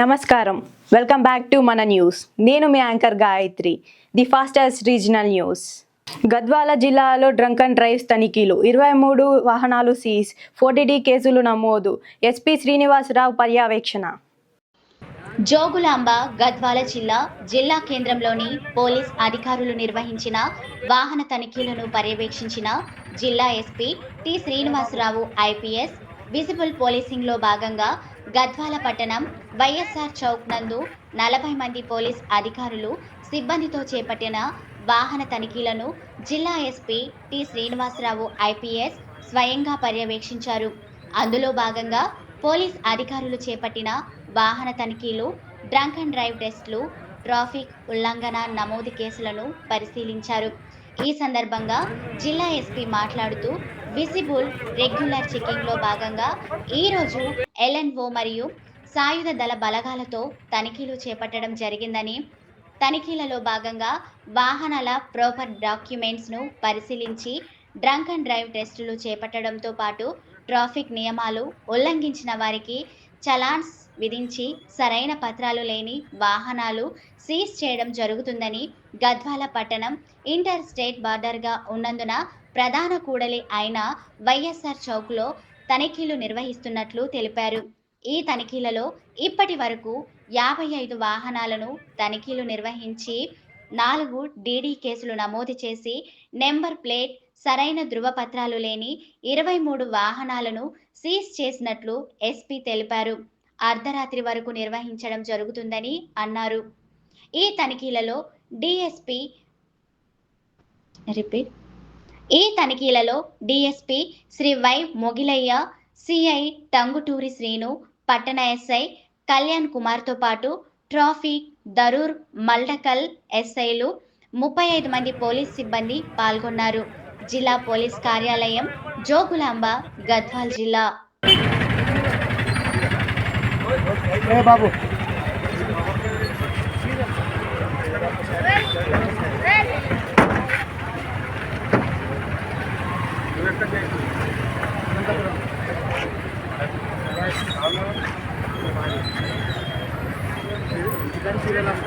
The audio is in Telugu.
నమస్కారం. వెల్కమ్ బ్యాక్ టు మన న్యూస్ నేను మీ anchor Gayatri. The fastest regional news Gadwal జిల్లాలో డ్రంక్ అండ్ డ్రైవ్స్ తనిఖీలు. ఇరవై మూడు వాహనాలు సీజ్ ఫోర్టీడీ కేసులు నమోదు. ఎస్పీ శ్రీనివాసరావు పర్యవేక్షణ. జోగులాంబ గద్వాల జిల్లా జిల్లా కేంద్రంలోని పోలీస్ అధికారులు నిర్వహించిన వాహన తనిఖీలను పర్యవేక్షించిన జిల్లా SP T Srinivasarao IPS visible పోలీసింగ్లో భాగంగా గద్వాల పట్టణం వైఎస్ఆర్ చౌక్ నందు నలభై మంది పోలీస్ అధికారులు సిబ్బందితో చేపట్టిన వాహన తనిఖీలను జిల్లా ఎస్పీ టి శ్రీనివాసరావు ఐపీఎస్ స్వయంగా పర్యవేక్షించారు. అందులో భాగంగా పోలీస్ అధికారులు చేపట్టిన వాహన తనిఖీలు డ్రంక్ అండ్ డ్రైవ్ టెస్టులు ట్రాఫిక్ ఉల్లంఘన నమోదు కేసులను పరిశీలించారు. ఈ సందర్భంగా జిల్లా ఎస్పీ మాట్లాడుతూ విజిబుల్ రెగ్యులర్ చెకింగ్లో భాగంగా ఈరోజు ఎల్ఎన్ఓ మరియు సాయుధ దళ బలగాలతో తనిఖీలు చేపట్టడం జరిగిందని తనిఖీలలో భాగంగా వాహనాల ప్రాపర్ డాక్యుమెంట్స్ను పరిశీలించి డ్రంక్ అండ్ డ్రైవ్ టెస్టులు చేపట్టడంతో పాటు ట్రాఫిక్ నియమాలు ఉల్లంఘించిన వారికి చలాన్స్ విధించి సరైన పత్రాలు లేని వాహనాలు సీజ్ చేయడం జరుగుతుందని గద్వాల పట్టణం ఇంటర్ స్టేట్ బార్డర్గా ఉన్నందున ప్రధాన కూడలి అయిన వైఎస్ఆర్ చౌక్లో తనిఖీలు నిర్వహిస్తున్నట్లు తెలిపారు. ఈ తనిఖీలలో ఇప్పటి వరకు యాభై ఐదు వాహనాలను తనిఖీలు నిర్వహించి నాలుగు డీడీ కేసులు నమోదు చేసి నెంబర్ ప్లేట్ సరైన ధృవపత్రాలు లేని ఇరవై మూడు వాహనాలను సీజ్ చేసినట్లు ఎస్పీ తెలిపారు. అర్ధరాత్రి వరకు నిర్వహించడం జరుగుతుందని అన్నారు. ఈ తనిఖీలలో డిఎస్పి రిపీట్ ఈ తనిఖీలలో DSP Shri Y Mogilaiah CI Tanguturi Srinu పట్టణ ఎస్ఐ కళ్యాణ్ కుమార్తో పాటు ట్రాఫిక్ దరూర్ మల్డకల్ ఎస్ఐలు ముప్పై ఐదు మంది పోలీస్ సిబ్బంది పాల్గొన్నారు. జిల్లా పోలీస్ కార్యాలయం జోగులాంబ గద్వాల్ జిల్లా. బాబు? de las